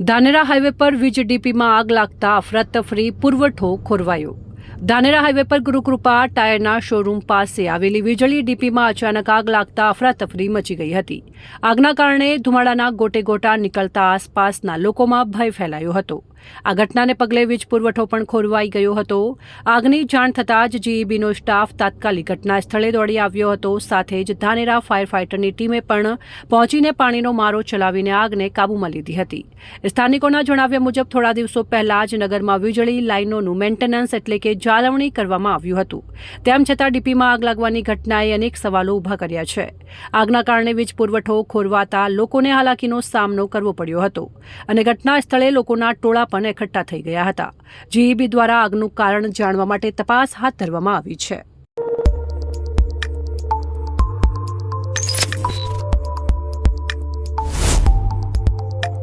Dhanera highway પર વીજ ડીપીમાં આગ લાગતા અફરાતફરી પુરવઠો ખોરવાયો. ધાનેરા હાઈવે પર ગુરુકૃપા ટાયરના શોરૂમ પાસે આવેલી વીજળી ડીપીમાં અચાનક આગ લાગતા અફરાતફરી મચી ગઈ હતી. આગના કારણે ધુમાડાના ગોટે ગોટા નીકળતા આસપાસના લોકોમાં ભય ફેલાયો હતો. આ ઘટનાને પગલે વીજ પુરવઠો પણ ખોરવાઈ ગયો હતો. આગની જાણ થતાં જ જીઈબીનો સ્ટાફ તાત્કાલિક ઘટના સ્થળે દોડી આવ્યો હતો. સાથે જ ધાનેરા ફાયર ફાઇટરની ટીમે પણ પહોંચીને પાણીનો મારો ચલાવીને આગને કાબૂમાં લીધી હતી. સ્થાનિકોના જણાવ્યા મુજબ થોડા દિવસો પહેલા જ નગરમાં વીજળી લાઇનોનું મેન્ટેનન્સ એટલે કે જાળવણી કરવામાં આવ્યું હતું. તેમ છતાં ડીપીમાં આગ લાગવાની ઘટનાએ અનેક સવાલો ઊભા કર્યા છે. આગના કારણે વીજ પુરવઠો ખોરવાતા લોકોને હાલાકીનો સામનો કરવો પડ્યો હતો અને ઘટના સ્થળે લોકોના ટોળા પણ એકઠા થઈ ગયા હતા. જીઈબી દ્વારા આગનું કારણ જાણવા માટે તપાસ હાથ ધરવામાં આવી છે.